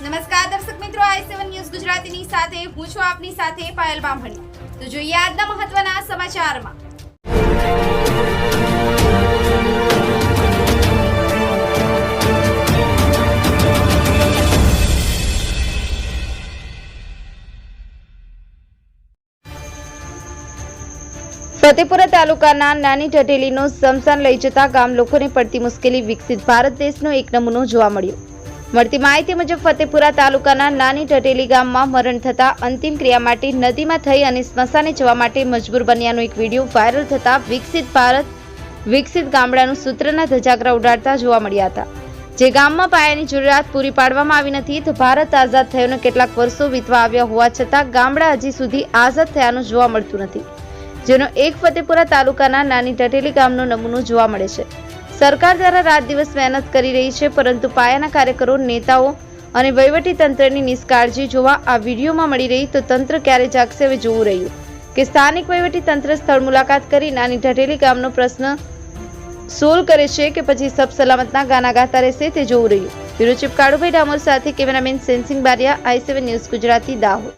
નમસ્કાર, દર્શક મિત્રો, આઈ સેવન ન્યૂઝ ગુજરાતીની સાથે, હું છું આપની સાથે પાયલ બામણી. તો જોઈએ આજના મહત્વના સમાચારમાં. ફતેપુરા તાલુકાના નાની ટટેલીનો સમસાન લઈ જતા ગામ લોકોને પડતી મુશ્કેલી વિકસિત ભારત દેશનો એક નમૂનો જોવા મળ્યો. મળતી માહિતી મુજબ ફતેપુરા તાલુકાના નાની ઢટેલી ગામમાં મરણ થતા અંતિમ ક્રિયા માટે નદીમાં થઈ અને સ્મશાને જવા માટે મજબૂર બન્યાનો એક વીડિયો વાયરલ થતા વિકસિત ભારત, વિકસિત ગામડાનું સૂત્રના ધજાગરા ઉડાડતા જોવા મળ્યા હતા. જે ગામમાં પાયાની જરૂરિયાત પૂરી પાડવામાં આવી નથી તો ભારત આઝાદ થયોને કેટલાક વર્ષો વીતવા આવ્યા હોવા છતાં ગામડા હજી સુધી આઝાદ થયાનું જોવા મળતું નથી. જેનો એક ફતેપુરા તાલુકાના નાની ટટેલી ગામનો નમૂનો જોવા મળે છે. સરકાર દ્વારા રાત દિવસ મહેનત કરી રહી છે, પરંતુ પાયાના કાર્યકરો, નેતાઓ અને વહીવટી તંત્રની નિષ્કાળજી જોવા આ વિડીયોમાં મળી રહી તો તંત્ર ક્યારે જાગશે હવે જોવું રહ્યું. કે સ્થાનિક વહીવટી તંત્ર સ્થળ મુલાકાત કરી નાની ઢટેલી ગામનો પ્રશ્ન સોલ્વ કરે છે કે પછી સબ સલામતના ગાના ગાતા રહેશે તે જોવું રહ્યું. બ્યુરો ચીફ કાળુભાઈ ડામોર સાથે cameraman Sensing Bariya, I seven news Gujarati, Dahod.